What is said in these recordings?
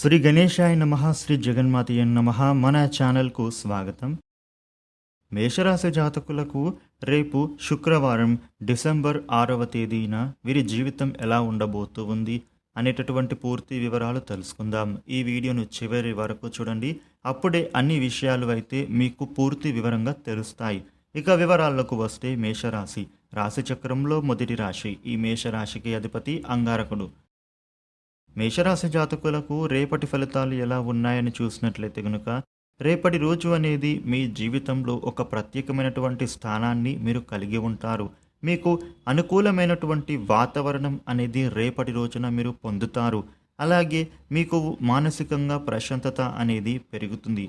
శ్రీ గణేశాయ నమ శ్రీ జగన్మాతయ నమ మన ఛానల్కు స్వాగతం. మేషరాశి జాతకులకు రేపు శుక్రవారం డిసెంబర్ ఆరవ తేదీన వీరి జీవితం ఎలా ఉండబోతూ ఉంది అనేటటువంటి పూర్తి వివరాలు తెలుసుకుందాం. ఈ వీడియోను చివరి వరకు చూడండి. అప్పుడే అన్ని విషయాలు అయితే మీకు పూర్తి వివరంగా తెలుస్తాయి. ఇక వివరాలకు వస్తే మేషరాశి. రాశి చక్రంలో మొదటి రాశి. ఈ మేషరాశికి అధిపతి అంగారకుడు. మేషరాశి జాతకులకు రేపటి ఫలితాలు ఎలా ఉన్నాయని చూసినట్లయితే కనుక రేపటి రోజు అనేది మీ జీవితంలో ఒక ప్రత్యేకమైనటువంటి స్థానాన్ని మీరు కలిగి ఉంటారు. మీకు అనుకూలమైనటువంటి వాతావరణం అనేది రేపటి రోజున మీరు పొందుతారు. అలాగే మీకు మానసికంగా ప్రశాంతత అనేది పెరుగుతుంది.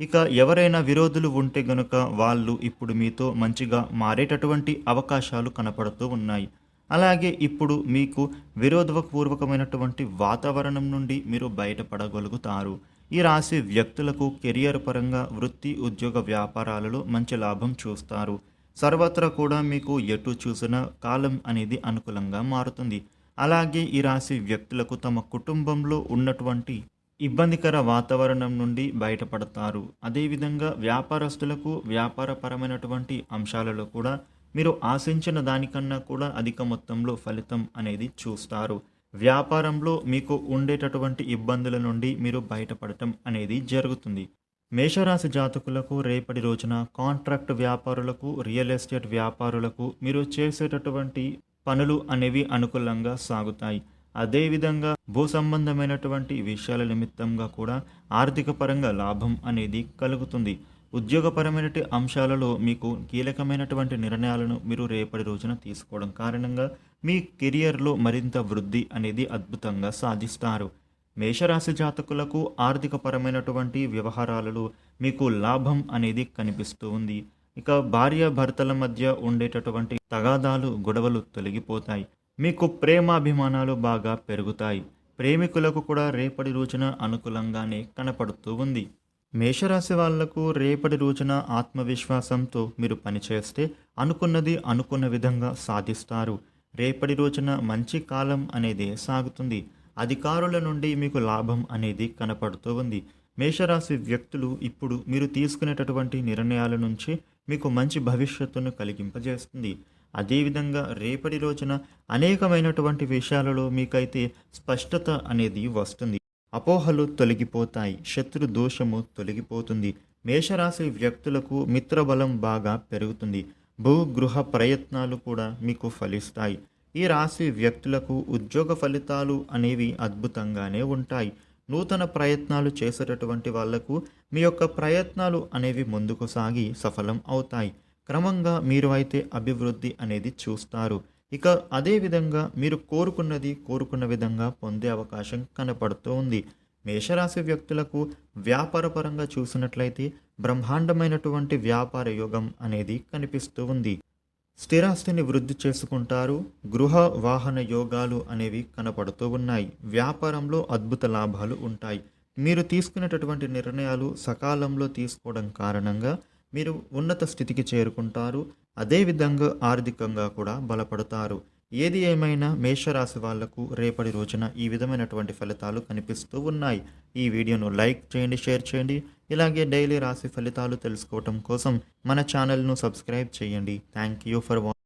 ఇక ఎవరైనా విరోధులు ఉంటే గనుక వాళ్ళు ఇప్పుడు మీతో మంచిగా మారేటటువంటి అవకాశాలు కనపడుతూ ఉన్నాయి. అలాగే ఇప్పుడు మీకు విరోధపూర్వకమైనటువంటి వాతావరణం నుండి మీరు బయటపడగలుగుతారు. ఈ రాశి వ్యక్తులకు కెరియర్ పరంగా వృత్తి ఉద్యోగ వ్యాపారాలలో మంచి లాభం చూస్తారు. సర్వత్రా కూడా మీకు ఎటు చూసిన కాలం అనేది అనుకూలంగా మారుతుంది. అలాగే ఈ రాశి వ్యక్తులకు తమ కుటుంబంలో ఉన్నటువంటి ఇబ్బందికర వాతావరణం నుండి బయటపడతారు. అదేవిధంగా వ్యాపారస్తులకు వ్యాపారపరమైనటువంటి అంశాలలో కూడా మీరు ఆశించిన దానికన్నా కూడా అధిక మొత్తంలో ఫలితం అనేది చూస్తారు. వ్యాపారంలో మీకు ఉండేటటువంటి ఇబ్బందుల నుండి మీరు బయటపడటం అనేది జరుగుతుంది. మేషరాశి జాతకులకు రేపటి రోజున కాంట్రాక్ట్ వ్యాపారులకు రియల్ ఎస్టేట్ వ్యాపారులకు మీరు చేసేటటువంటి పనులు అనేవి అనుకూలంగా సాగుతాయి. అదేవిధంగా భూ సంబంధమైనటువంటి విషయాల నిమిత్తంగా కూడా ఆర్థిక పరంగా లాభం అనేది కలుగుతుంది. ఉద్యోగపరమైన అంశాలలో మీకు కీలకమైనటువంటి నిర్ణయాలను మీరు రేపటి రోజున తీసుకోవడం కారణంగా మీ కెరియర్లో మరింత వృద్ధి అనేది అద్భుతంగా సాధిస్తారు. మేషరాశి జాతకులకు ఆర్థిక పరమైనటువంటి వ్యవహారాలలో మీకు లాభం అనేది కనిపిస్తూ ఉంది. ఇక భార్య భర్తల మధ్య ఉండేటటువంటి తగాదాలు గొడవలు తొలగిపోతాయి. మీకు ప్రేమాభిమానాలు బాగా పెరుగుతాయి. ప్రేమికులకు కూడా రేపటి రోజున అనుకూలంగానే కనపడుతూ ఉంది. మేషరాశి వాళ్ళకు రేపటి రోజున ఆత్మవిశ్వాసంతో మీరు పనిచేస్తే అనుకున్నది అనుకున్న విధంగా సాధిస్తారు. రేపటి రోజున మంచి కాలం అనేది సాగుతుంది. అధికారుల నుండి మీకు లాభం అనేది కనపడుతూ ఉంది. మేషరాశి వ్యక్తులు ఇప్పుడు మీరు తీసుకునేటటువంటి నిర్ణయాల నుంచి మీకు మంచి భవిష్యత్తును కలిగింపజేస్తుంది. అదేవిధంగా రేపటి రోజున అనేకమైనటువంటి విషయాలలో మీకైతే స్పష్టత అనేది వస్తుంది. అపోహలు తొలగిపోతాయి శత్రు దోషము తొలగిపోతుంది. మేషరాశి వ్యక్తులకు మిత్రబలం బాగా పెరుగుతుంది. భూగృహ ప్రయత్నాలు కూడా మీకు ఫలిస్తాయి. ఈ రాశి వ్యక్తులకు ఉద్యోగ ఫలితాలు అనేవి అద్భుతంగానే ఉంటాయి. నూతన ప్రయత్నాలు చేసేటటువంటి వాళ్ళకు మీ యొక్క ప్రయత్నాలు అనేవి ముందుకు సాగి సఫలం అవుతాయి. క్రమంగా మీరు అయితే అభివృద్ధి అనేది చూస్తారు. ఇక అదేవిధంగా మీరు కోరుకున్నది కోరుకున్న విధంగా పొందే అవకాశం కనపడుతూ ఉంది. మేషరాశి వ్యక్తులకు వ్యాపారపరంగా చూసినట్లయితే బ్రహ్మాండమైనటువంటి వ్యాపార యోగం అనేది కనిపిస్తూ ఉంది. స్థిరాస్తిని వృద్ధి చేసుకుంటారు గృహ వాహన యోగాలు అనేవి కనపడుతూ ఉన్నాయి. వ్యాపారంలో అద్భుత లాభాలు ఉంటాయి. మీరు తీసుకునేటటువంటి నిర్ణయాలు సకాలంలో తీసుకోవడం కారణంగా మీరు ఉన్నత స్థితికి చేరుకుంటారు. అదేవిధంగా ఆర్థికంగా కూడా బలపడతారు. ఏది ఏమైనా మేషరాశి వాళ్ళకు రేపటి రోజున ఈ విధమైనటువంటి ఫలితాలు కనిపిస్తూ ఉన్నాయి. ఈ వీడియోను లైక్ చేయండి షేర్ చేయండి. ఇలాగే డైలీ రాశి ఫలితాలు తెలుసుకోవటం కోసం మన ఛానల్ను సబ్స్క్రైబ్ చేయండి. Thank you for watching